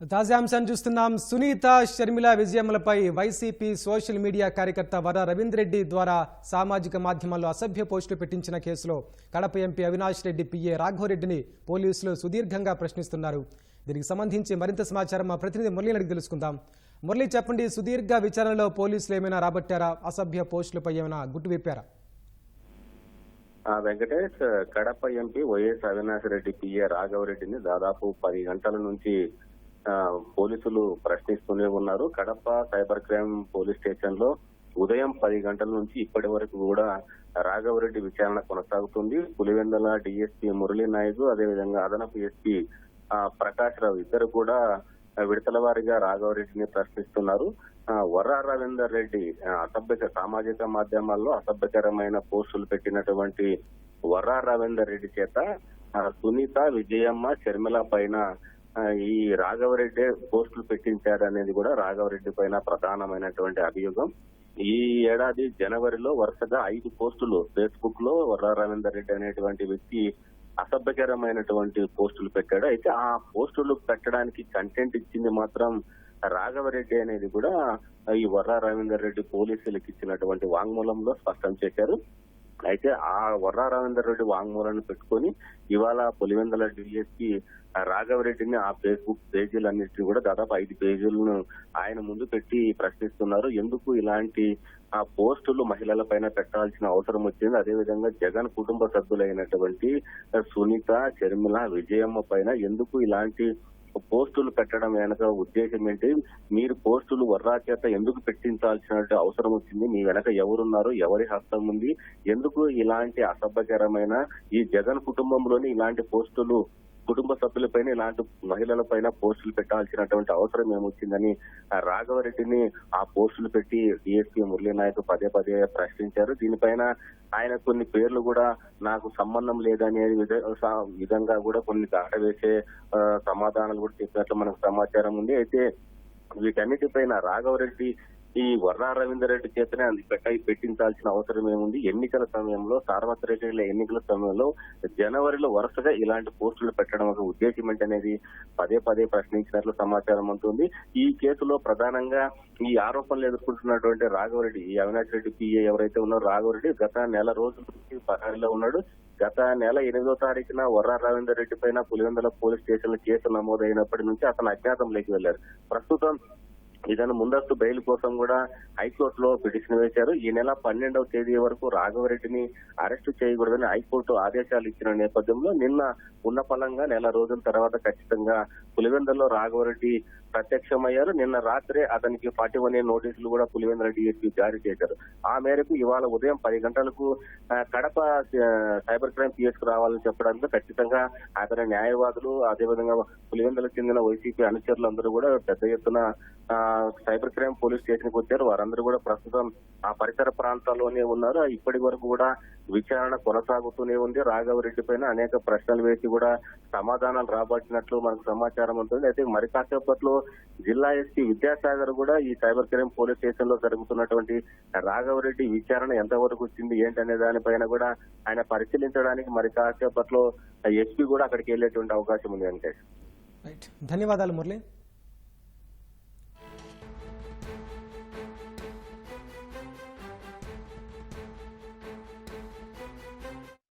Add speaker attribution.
Speaker 1: తాజా చూస్తున్నాం. సునీత షర్మిల విజయములపై వైసీపీ సోషల్ మీడియా కార్యకర్త వర రవీంద్రెడ్డి ద్వారా సామాజిక మాధ్యమాల్లో అసభ్య పోస్టులు పెట్టించిన కేసులో కడప ఎంపీ అవినాష్ రెడ్డి పిఏ రాఘవరెడ్డిని పోలీసులు సుదీర్ఘంగా ప్రశ్నిస్తున్నారు. దీనికి సంబంధించి మరింత సమాచారం మా ప్రతినిధి మురళిని తెలుసుకుందాం. మురళి చెప్పండి సుదీర్ఘ విచారణలో పోలీసులు ఏమైనా రాబట్టారా? అసభ్య పోస్టులపై ఏమైనా గుట్టు విప్పారా?
Speaker 2: Venkatesh Kadapa MP YS Avinash Reddy PA రాఘవరెడ్డిని దాదాపు పది గంటల నుంచి పోలీసులు ప్రశ్నిస్తూనే ఉన్నారు. కడప సైబర్ క్రైమ్ పోలీస్ స్టేషన్లో ఉదయం పది గంటల నుంచి ఇప్పటి వరకు కూడా రాఘవరెడ్డి విచారణ కొనసాగుతుంది. పులివెందల డిఎస్పీ మురళీ నాయుడు అదేవిధంగా అదనపు ఎస్పీ ప్రకాష్ రావు ఇద్దరు కూడా విడతల వారిగా రాఘవరెడ్డిని ప్రశ్నిస్తున్నారు. వర్ర వర్రా రవీందర్ రెడ్డి అసభ్యక సామాజిక మాధ్యమాల్లో అసభ్యకరమైన పోస్టులు పెట్టినటువంటి వర్రా రవీందర్ రెడ్డి చేత సునీత విజయమ్మ షర్మిల పైన ఈ రాఘవరెడ్డి పోస్టులు పెట్టించారు అనేది కూడా రాఘవరెడ్డి పైన ప్రధానమైనటువంటి అభియోగం. ఈ ఏడాది జనవరిలో వరుసగా ఐదు పోస్టులు ఫేస్బుక్లో వర్రా రవీందర్ రెడ్డి అనేటువంటి వ్యక్తి అసభ్యకరమైనటువంటి పోస్టులు పెట్టాడు. అయితే ఆ పోస్టులు పెట్టడానికి కంటెంట్ ఇచ్చింది మాత్రం రాఘవరెడ్డి అనేది కూడా ఈ వర్రా రవీందర్ రెడ్డి పోలీసులకు ఇచ్చినటువంటి వాంగ్మూలంలో స్పష్టం చేశారు. అయితే ఆ వర్రా రవీందర్ రెడ్డి వాంగ్మూలాన్ని పెట్టుకొని ఇవాళ పులివెందల రాఘవ రాఘవరెడ్డిని ఆ ఫేస్బుక్ పేజీలన్నింటినీ కూడా దాదాపు ఐదు పేజీలను ఆయన ముందు పెట్టి ప్రశ్నిస్తున్నారు. ఎందుకు ఇలాంటి ఆ పోస్టులు మహిళల పైన పెట్టాల్సిన అవసరం వచ్చింది? అదేవిధంగా జగన్ కుటుంబ సభ్యులైనటువంటి సునీత షర్మిల విజయమ్మ పైన ఎందుకు ఇలాంటి పోస్టులు పెట్టడం వెనక ఉద్దేశం ఏంటి? మీరు పోస్టులు వర్రా చేత ఎందుకు పెట్టించాల్సిన అవసరం వచ్చింది? మీ వెనక ఎవరున్నారు? ఎవరి హస్తం ఉంది? ఎందుకు ఇలాంటి అసభ్యకరమైన ఈ జగన్ కుటుంబంలోని ఇలాంటి పోస్టులు కుటుంబ సభ్యులపైన ఇలాంటి మహిళలపైన పోస్టులు పెట్టాల్సినటువంటి అవసరం ఏమొచ్చిందని రాఘవరెడ్డిని ఆ పోస్టులు పెట్టి డిఎస్పీ మురళీ నాయక్ పదే పదే ప్రశ్నించారు. దీనిపైన ఆయన కొన్ని పేర్లు కూడా నాకు సంబంధం లేదనే స- విధంగా కూడా కొన్ని దాటవేసే సమాధానాలు కూడా చెప్పినట్లు మనకు సమాచారం ఉంది. అయితే వీటన్నిటిపైన రాఘవరెడ్డి ఈ వర్రా రవీందర్ రెడ్డి చేతనే అది పెట్ట పెట్టించాల్సిన అవసరం ఏముంది? ఎన్నికల సమయంలో సార్వత్రిక ఎన్నికల సమయంలో జనవరిలో వరుసగా ఇలాంటి పోస్టులు పెట్టడం ఒక ఉద్దేశం ఏంటనేది పదే పదే ప్రశ్నించినట్లు సమాచారం ఉంటుంది ఈ కేసులో ప్రధానంగా ఈ ఆరోపణలు ఎదుర్కొంటున్నటువంటి రాఘవరెడ్డి ఈ అవినాష్ రెడ్డి పిఏ ఎవరైతే ఉన్నారో రాఘవరెడ్డి గత నెల రోజుల నుంచి పరారీలో ఉన్నాడు. గత నెల ఎనిమిదో తారీఖున వర్రా రవీందర్ రెడ్డి పైన పులివెందుల పోలీస్ స్టేషన్లో కేసు నమోదైనప్పటి నుంచి అతను అజ్ఞాతంలోకి వెళ్ళారు ప్రస్తుతం ఇతను ముందస్తు బెయిల్ కోసం కూడా హైకోర్టులో పిటిషన్ వేశారు. ఈ నెల పన్నెండవ తేదీ వరకు రాఘవరెడ్డిని అరెస్టు చేయకూడదని హైకోర్టు ఆదేశాలు ఇచ్చిన నేపథ్యంలో నిన్న ఉన్న ఫలంగా నెల రోజుల తర్వాత ఖచ్చితంగా పులివెందులో రాఘవరెడ్డి ప్రత్యక్షమయ్యారు. నిన్న రాత్రే అతనికి ఫార్టీ వన్ ఏ నోటీసులు కూడా పులివెందుల డిఎస్పీ జారీ చేశారు. ఆ మేరకు ఇవాళ ఉదయం పది గంటలకు కడప సైబర్ క్రైమ్ పిఎస్కు రావాలని చెప్పడంతో ఖచ్చితంగా అతని న్యాయవాదులు అదేవిధంగా పులివెందులకు చెందిన వైసీపీ అనుచరులు అందరూ కూడా పెద్ద ఎత్తున ఆ, సైబర్ క్రైమ్ పోలీస్ స్టేషన్కు వచ్చారు. వారందరూ కూడా ప్రస్తుతం ఆ పరిసర ప్రాంతాల్లోనే ఉన్నారు. ఇప్పటి వరకు కూడా విచారణ కొనసాగుతూనే ఉంది. రాఘవరెడ్డి పైన అనేక ప్రశ్నలు వేసి కూడా సమాధానాలు రాబట్టినట్లు మనకు సమాచారం ఉంటుంది. అయితే మరి కాసేపట్లో జిల్లా ఎస్పీ విద్యాసాగర్ కూడా ఈ సైబర్ క్రైమ్ పోలీస్ స్టేషన్లో జరుగుతున్నటువంటి రాఘవరెడ్డి విచారణ ఎంతవరకు వచ్చింది ఏంటనే దానిపైన కూడా ఆయన పరిశీలించడానికి మరి కాసేపట్లో ఎస్పీ కూడా అక్కడికి వెళ్ళేటువంటి అవకాశం ఉంది వెంకటేష్.
Speaker 1: ధన్యవాదాలు మురళి.